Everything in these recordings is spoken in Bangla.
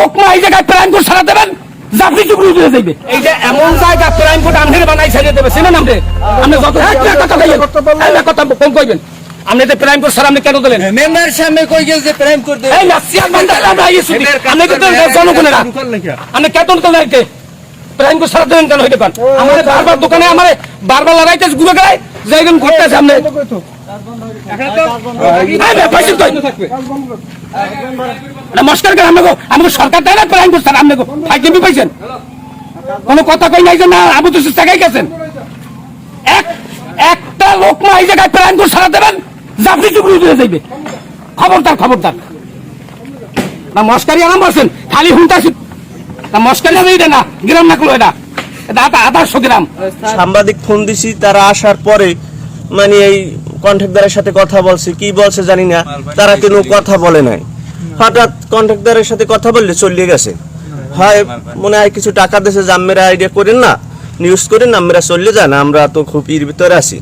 লোক এই জায়গায় প্রাইম কোর্ট সারা দেবেন? জাফরি চুকরি উঠে যাইবে এই যে এমন জায়গা প্রাইম কোর্ট আমনের বানাই ছেড়ে দেবে। চিনেন আপনি আপনি যত একটা কথা কইবেন। একটা কথা কম কইবেন। আপনি যে প্রাইম কোর্ট সারা আপনি কেন দিলেন? মেম্বার সামনে কই গেছে যে প্রেম করতে এই না চেয়ারম্যান দাঁড়ালে আমরা আপনি কিন্তু জনগণের। আপনি আইতে প্রাইম কোর্ট সারা দেবেন কেন হইতে পান আমাদের বারবার দোকানে আমার বারবার লড়াইতে ঘুরে গেলে যাইবেন ঘুরতেছে আপনি এই বে, পয়সা কই? এটা করে আমাকে আমাকে সরকার দেয় না প্রাইম কোর্ট সারা আপনি ফাইভ জিবি পাইছেন কোনো কথা কই না তো গেছেন। এক, একটা লোক এই জায়গায় সারা দেবেন যাইবে খবরদার খবরদার। আরাম খালি হুনতাছি না, গ্রাম না এটা। সাংবাদিক ফোন দিছি, তারা আসার পরে মানে এই কন্ট্রাক্টরের সাথে কথা বলছে, কি বলছে জানি না, তারা কোনো কথা বলে নাই। হঠাৎ কন্ট্রাক্টরের সাথে কথা বললে চলিয়ে গেছে। হয় মনে হয় কিছু টাকা দেশে যে আমরা আইডিয়া করেন না নিউজ করেন আমরা চলে যান আমরা তো খুব ইর ভিতরে আছি।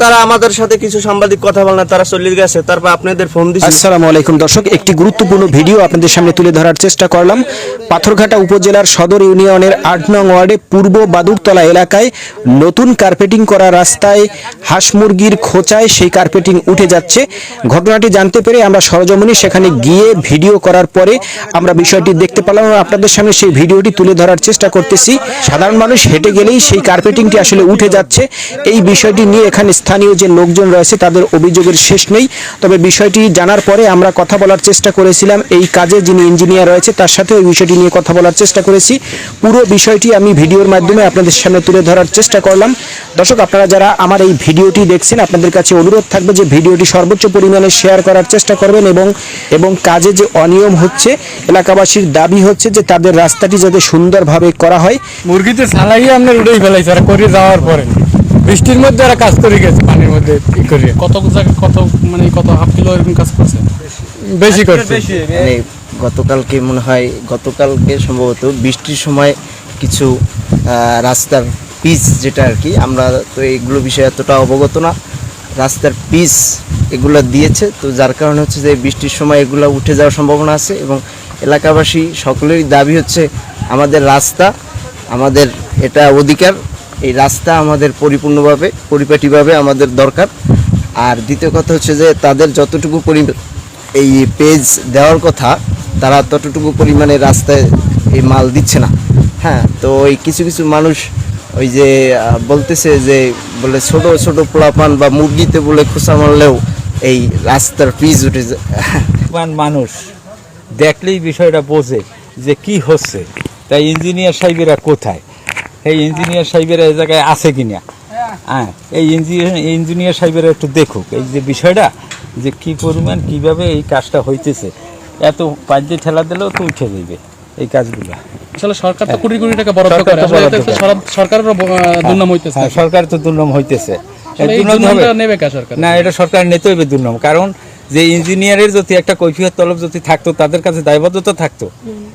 তারা আমাদের সাথে কিছু সাংবাদিক কথা বলে তারা গেছে। তারপর আপনাদের ফোন একটি গুরুত্বপূর্ণ ভিডিও আপনাদের সামনে তুলে ধরার চেষ্টা করলাম। পাথরঘাটা উপজেলার সদর ইউনিয়নের আট নং ওয়ার্ডে পূর্ব এলাকায় নতুন কার্পেটিং করা রাস্তায় খোঁচায় সেই কার্পেটিং উঠে যাচ্ছে। ঘটনাটি জানতে পেরে আমরা সরজমিনী সেখানে গিয়ে ভিডিও করার পরে আমরা বিষয়টি দেখতে পেলাম আপনাদের সামনে সেই ভিডিওটি তুলে ধরার চেষ্টা করতেছি। সাধারণ মানুষ হেঁটে গেলেই সেই কার্পেটিংটি আসলে উঠে যাচ্ছে। এই বিষয়টি নিয়ে এখানে স্থানীয় যে লোকজন রয়েছে তাদের অভিযোগের শেষ নেই। তবে বিষয়টি জানার পরে আমরা কথা বলার চেষ্টা করেছিলাম। এই কাজে যিনি ইঞ্জিনিয়ার রয়েছে তার সাথে ওই বিষয়টি নিয়ে কথা বলার চেষ্টা করেছি। পুরো বিষয়টি আমি ভিডিওর মাধ্যমে আপনাদের সামনে তুলে ধরার চেষ্টা করলাম। দর্শক, আপনারা যারা আমার এই ভিডিওটি দেখছেন, আপনাদের কাছে অনুরোধ থাকবে যে ভিডিওটি সর্বোচ্চ পরিমাণে শেয়ার করার চেষ্টা করবেন এবং এবং কাজে যে অনিয়ম হচ্ছে, এলাকাবাসীর দাবি হচ্ছে যে তাদের রাস্তাটি যাতে সুন্দরভাবে করা হয়। মুরগিতে সালাই আপনার উড়েই ফেলাইছে ওরা করে যাওয়ার পরে। বৃষ্টির মধ্যে ওরা কাজ করে গেছে পানির মধ্যে ই করে। কত জায়গায় কত মানে কত হাফ কিলো এরকম কাজ করছে? বেশি করছে। মানে গতকালকে মনে হয় গতকালকে সম্ভবত বৃষ্টির সময় কিছু রাস্তার পিচ যেটা আর কি আমরা তো এগুলো বিষয়ে এতটা অবগত না। রাস্তার পিচ এগুলো দিয়েছে তো যার কারণে হচ্ছে যে বৃষ্টির সময় এগুলো উঠে যাওয়ার সম্ভাবনা আছে এবং এলাকাবাসী সকলেরই দাবি হচ্ছে আমাদের রাস্তা আমাদের এটা অধিকার এই রাস্তা আমাদের পরিপূর্ণভাবে, পরিপাটিভাবে আমাদের দরকার। আর দ্বিতীয় কথা হচ্ছে যে তাদের যতটুকু পরি, এই পেজ দেওয়ার কথা, তারা ততটুকু পরিমাণে রাস্তায় এই মাল দিচ্ছে না। হ্যাঁ তো ওই কিছু কিছু মানুষ ওই যে বলতেছে যে, বলে ছোট ছোট পোলাপান বা মুরগিতে বলে খোসা মারলেও এই রাস্তার পিচ উঠে যায়। মানুষ দেখলেই বিষয়টা বোঝে যে কি হচ্ছে। তাই ইঞ্জিনিয়ার সাহেবেরা কোথায়? এই ইঞ্জিনিয়ার সাহেবেরা এই জায়গায় আছে কিনা? হ্যাঁ এই ইঞ্জিনিয়ার ইঞ্জিনিয়ার সাহেবেরা একটু দেখুক। এই যে বিষয়টা যে কি পরিমাণ কীভাবে এই কাজটা হইতেছে। এত পাঁচ দিয়ে ঠেলা দিলেও তো উঠে যাবে এই কাজগুলো। আসলে সরকার তো কোটি কোটি টাকা বরাদ্দ করে। দুর্নাম হইতেছে। হ্যাঁ সরকার তো দুর্নাম হইতেছে। কে সরকার? না এটা সরকার নিতে হবে দুর্নাম। কারণ যে ইঞ্জিনিয়ারের যদি একটা কৈফিয়ত তলব যদি থাকতো তাদের কাছে দায়বদ্ধতা থাকতো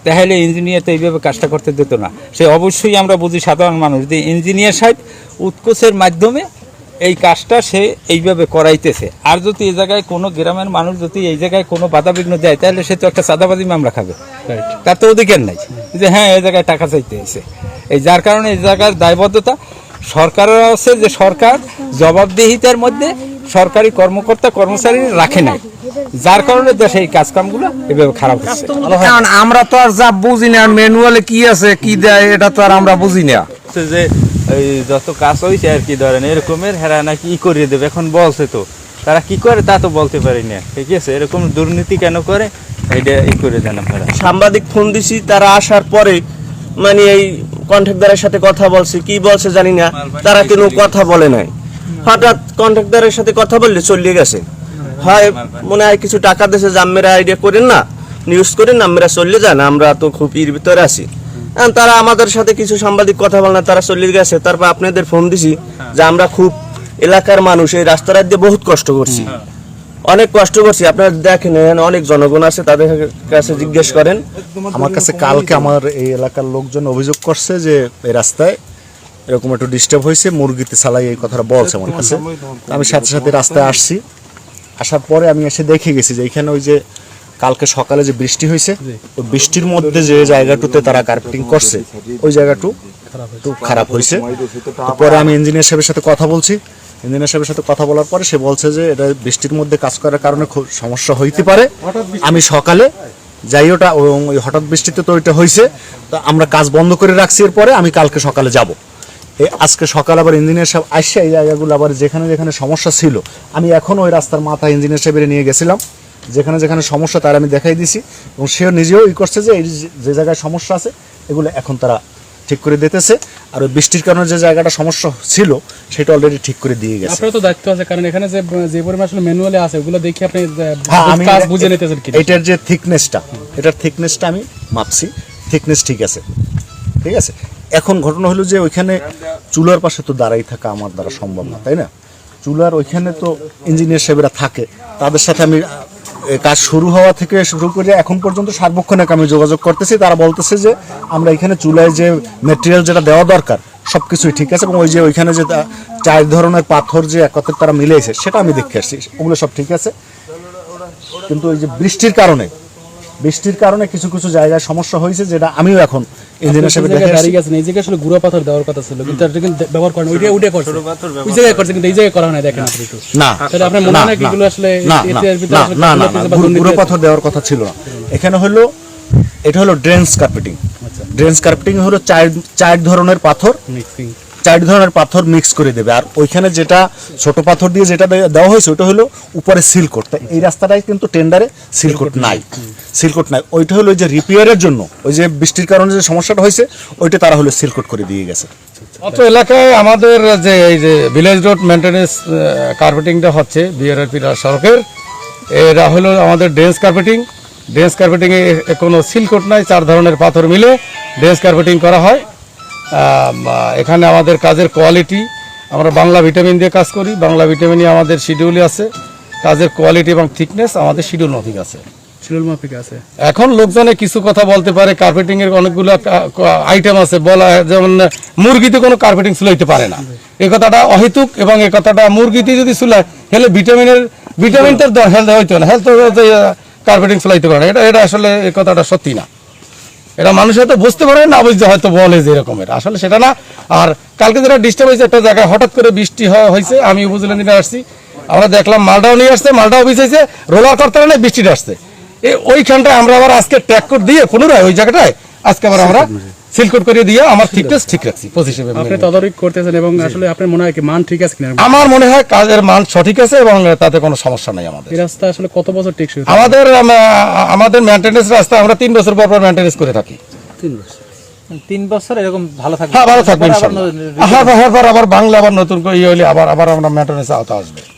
তাহলে ইঞ্জিনিয়ার তো এইভাবে কাজটা করতে দিত না। সে অবশ্যই আমরা বুঝি সাধারণ মানুষ যে ইঞ্জিনিয়ার সাহেব উৎকোচের মাধ্যমে এই কাজটা সে এইভাবে করাইতেছে। আর যদি এই জায়গায় কোনো গ্রামের মানুষ যদি এই জায়গায় কোনো বাধাবিঘ্ন দেয় তাহলে সে তো একটা সাদাবাজি মামলা খাবে। তার তো অধিকার নাই। যে হ্যাঁ এই জায়গায় টাকা চাইতে এসে এই যার কারণে এই জায়গার দায়বদ্ধতা সরকারের আছে যে সরকার জবাবদিহিতার মধ্যে সরকারি কর্মকর্তা কর্মচারী রাখে নাই। যার কারণে দেশে এই কাজকামগুলো এভাবে খারাপ হচ্ছে। কারণ আমরা তো আর যা বুঝি না ম্যানুয়ালে কি আছে কি দেয় এটা তো আর আমরা বুঝি না। যে এই যত কাজ হয়েছে আর কি ধরেন এরকমের হেরা নাকি ই করিয়ে দেবে এখন বলছে তো। তারা কি করে তা তো বলতে পারি না। ঠিক আছে এরকম দুর্নীতি কেন করে? এটা ই করে দেন আপনারা। সাংবাদিক ফোন দিছি তারা আসার পরে মানে এই কন্ট্রাক্টরের সাথে কথা বলছে কি বলছে জানি না। তারা কোনো কথা বলে নাই। হঠাৎ কন্ট্রাক্টরের সাথে কথা বললে চলিয়ে গেছে। হয় মনে হয় কিছু টাকা দিয়েছে, যে আমরা আইডিয়া করেন না নিউজ করেন আমরা চলে যান, আমরা তো খুব ইর ভিতরে আছি। তারা আমাদের সাথে কিছু সাংবাদিক কথা বলে না, তারা চলে গেছে। তারপর আপনাদের ফোন দিছি যে আমরা খুব এলাকার মানুষ, এই রাস্তাটা দিয়ে বহুত কষ্ট করছি। অনেক কষ্ট করছি। আপনারা দেখেন অনেক জনগণ আছে, তাদের কাছে জিজ্ঞেস করেন। আমার কাছে কালকে আমার এই এলাকার লোকজন অভিযোগ করছে যে এই রাস্তায় এরকম একটু ডিস্টার্ব হয়েছে মুরগিতে সালাই এই কথাটা বলছে আমার কাছে আমি সাথে সাথে রাস্তায় আসছি। আসার পরে আমি এসে দেখে গেছি যে এখানে ওই যে কালকে সকালে যে বৃষ্টি হয়েছে ওই বৃষ্টির মধ্যে যে জায়গাটুতে তারা কার্পেটিং করছে ওই জায়গাটু একটু খারাপ হয়েছে। পরে আমি ইঞ্জিনিয়ার সাহেবের সাথে কথা বলছি। ইঞ্জিনিয়ার সাহেবের সাথে কথা বলার পরে সে বলছে যে এটা বৃষ্টির মধ্যে কাজ করার কারণে খুব সমস্যা হইতে পারে। আমি সকালে যাই ওটা ওই হঠাৎ বৃষ্টিতে তো ওইটা হয়েছে তো আমরা কাজ বন্ধ করে রাখছি এরপরে আমি কালকে সকালে যাব। আজকে সকাল আবার ইঞ্জিনিয়ার সাহেব আসছে এই জায়গাগুলো আবার যেখানে যেখানে সমস্যা ছিল আমি এখন ওই রাস্তার মাথা ইঞ্জিনিয়ার সাহেবের নিয়ে গেছিলাম। যেখানে যেখানে সমস্যা তার আমি দেখাই দিছি এবং সেও নিজেও ই করছে যে এই যে- জায়গায় সমস্যা আছে এগুলো এখন তারা ঠিক করে দিতেছে। আর ওই বৃষ্টির কারণে যে জায়গাটা সমস্যা ছিল সেটা অলরেডি ঠিক করে দিয়ে গেছে। আপনার তো দায়িত্ব আছে কারণ এখানে যে যে পরিমাণ আসলে ম্যানুয়ালি আছে ওগুলো দেখে আপনি হ্যাঁ কাজ বুঝে নিতেছেন কি এটার যে থিকনেসটা এটার থিকনেসটা আমি মাপছি। থিকনেস ঠিক আছে। ঠিক আছে? এখন ঘটনা হলো যে ওইখানে চুলার পাশে তো দাঁড়াই থাকা আমার দ্বারা সম্ভব না, তাই না? চুলার ওইখানে তো ইঞ্জিনিয়ার সাহেবরা থাকে, তাদের সাথে আমি কাজ শুরু হওয়া থেকে শুরু করে এখন পর্যন্ত সার্বক্ষণিক আমি যোগাযোগ করতেছি, তারা বলতেছে যে আমরা এখানে চুলায় যে মেটেরিয়াল যেটা দেওয়া দরকার সব কিছুই ঠিক আছে, এবং ওই যে ওইখানে যে চার ধরনের পাথর যে একত্রে তারা মিলেছে, সেটা আমি দেখে আসছি, ওগুলো সব ঠিক আছে। কিন্তু ওই যে বৃষ্টির কারণে বৃষ্টির কারণে কিছু কিছু জায়গায় সমস্যা হয়েছে যেটা আমিও এখন ইঞ্জিনিয়ার সাহেব দেখে দাঁড়িয়ে গেছেন এই জায়গায় আসলে গুঁড়া পাথর দেওয়ার কথা ছিল কিন্তু এটা কিন্তু ব্যবহার করেন ওইটা ওইটা করছে ওই জায়গায় করছে কিন্তু এই জায়গায় করা হয় না দেখেন আপনি না তাহলে আপনার মনে হয় এগুলো আসলে না, না, না, গুঁড়ো-? পাথর দেওয়ার কথা ছিল না। এখানে হলো এটা হলো ড্রেন্স কার্পেটিং ড্রেন্স কার্পেটিং হলো চার চার ধরনের পাথর। মিক্সিং চার ধরনের পাথর মিক্স করে দেবে। আর ওইখানে যেটা ছোট পাথর দিয়ে যেটা দেওয়া হয়েছে ওটা হলো উপরে সিলকোট তা এই রাস্তাটাই কিন্তু টেন্ডারে সিলকোট নাই। সিলকোট নাই। ওইটা হলো যে রিপেয়ারের জন্য, ওই যে বৃষ্টির কারণে যে সমস্যাটা হয়েছে, ওইটা তারা হলো সিলকোট করে দিয়ে গেছে। অত এলাকায় আমাদের যে এই যে ভিলেজ রোড মেনটেন্যান্স কার্পেটিংটা হচ্ছে বিআরআরপি সড়কের। এরা হলো আমাদের ডেন্স কার্পেটিং ডেন্স কার্পেটিংয়ে কোনো সিলকোট নাই, চার ধরনের পাথর মিলে ডেন্স কার্পেটিং করা হয়। এখানে আমাদের কাজের কোয়ালিটি আমরা বাংলা ভিটামিন দিয়ে কাজ করি বাংলা ভিটামিনই আমাদের শিডিউলে আছে। কাজের কোয়ালিটি এবং থিকনেস আমাদের শিডিউল মাফিক আছে। শিডিউল মাফিক আছে। এখন লোকজনে কিছু কথা বলতে পারে কার্পেটিং এর অনেকগুলো আইটেম আছে বলা যেমন মুরগিতে কোনো কার্পেটিং চুলাইতে পারে না। এই কথাটা অহেতুক এবং এই কথাটা মুরগিতে যদি চুলায় হেলে ভিটামিনের ভিটামিনটার হেলথ হইতো না হেলথ কার্পেটিং চুলাইতে পারে না। এটা এটা আসলে এই কথাটা সত্যি না। এটা মানুষ হয়তো বুঝতে পারে, না বুঝতে হয়তো বলে যে এরকমের। আসলে সেটা না। আর কালকে যেটা ডিস্টার্ব হয়েছে, একটা জায়গায় হঠাৎ করে বৃষ্টি হয়- হয়েছে, আমি উপজেলা দিনে আসছি। আমরা দেখলাম মালটাও নিয়ে আসছে মালটাও বিছাইছে রোলার করতে না বৃষ্টিটা আসছে। ওইখানটায় আমরা আবার আজকে ট্র্যাক করে দিয়ে পুনরায় ওই জায়গাটায় আজকে আবার আমরা সিলকোট করে দিয়ে আমার থিকনেস ঠিক রাখছি। পজিশন আপনি তদারকি করতেছেন এবং আসলে আপনার মনে হয় কি মান ঠিক আছে কিনা? আমার মনে হয় কাজের মান সঠিক আছে এবং তাতে কোনো সমস্যা নাই আমাদের। এই রাস্তা আসলে কত বছর টেকসই আমাদের আম, আমাদের মেনটেন্যান্স রাস্তা আমরা তিন বছর পর পর মেনটেন্যান্স করে থাকি। তিন বছর। এরকম ভালো থাকবে। হ্যাঁ ভালো থাকবে আবার নতুন- হ্যাঁ হ্যাঁ, আবার বাংলা আবার নতুন করে ইয়ে হলে আবার আবার আমরা আওতা আসবে।